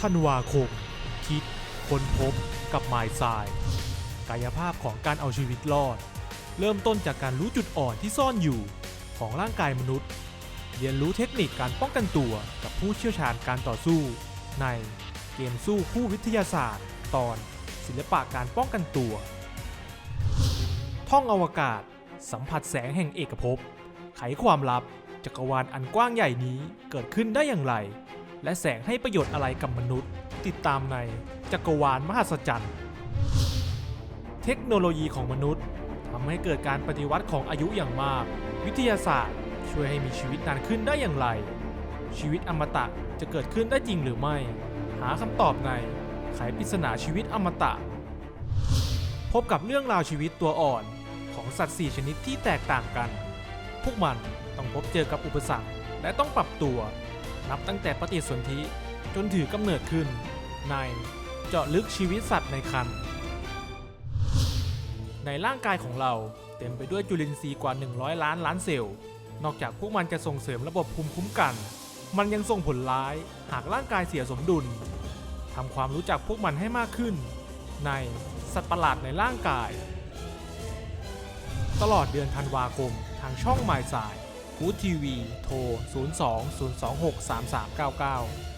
ธันวาคม คิดค้นพบกับหมายสาย กายภาพของการเอาชีวิตรอด เริ่มต้นจากการรู้จุดอ่อนที่ซ่อนอยู่ของร่างกายมนุษย์ เรียนรู้เทคนิคการป้องกันตัวกับผู้เชี่ยวชาญการต่อสู้ ในเกมสู้คู่วิทยาศาสตร์ ตอนศิลปะการป้องกันตัว ท่องอวกาศ สัมผัสแสงแห่งเอกภพ ไขความลับจักรวาลอันกว้างใหญ่นี้เกิดขึ้นได้อย่างไร และแสงให้ประโยชน์อะไรกับมนุษย์ ติดตามในจักรวาลมหัศจรรย์เทคโนโลยีของมนุษย์ทำให้เกิดการปฏิวัติของอายุอย่างมาก วิทยาศาสตร์ ช่วยให้มีชีวิตนานขึ้นได้อย่างไร ชีวิตอมตะจะเกิดขึ้นได้จริงหรือไม่ หาคำตอบในไขปริศนาชีวิตอมตะ พบกับเรื่องราวชีวิตตัวอ่อนของสัตว์4ชนิดที่แตกต่างกัน พวกมันต้องพบเจอกับอุปสรรคและต้องปรับตัว นับตั้งแต่ปฏิสนธิจนถือกำเนิดขึ้น ในเจาะลึกชีวิตสัตว์ในครรภ์ในร่างกายของเราเต็มไปด้วยจุลินทรีย์กว่า 100 ล้านล้านเซลล์ นอกจากพวกมันจะส่งเสริมระบบภูมิคุ้มกัน มันยังส่งผลร้ายหากร่างกายเสียสมดุลทำความรู้จักพวกมันให้มากขึ้น ในสัตว์ประหลาดในร่างกาย ตลอดเดือนธันวาคมทางช่องหมายสาย ฟูดทีวี โทร 02 026 3399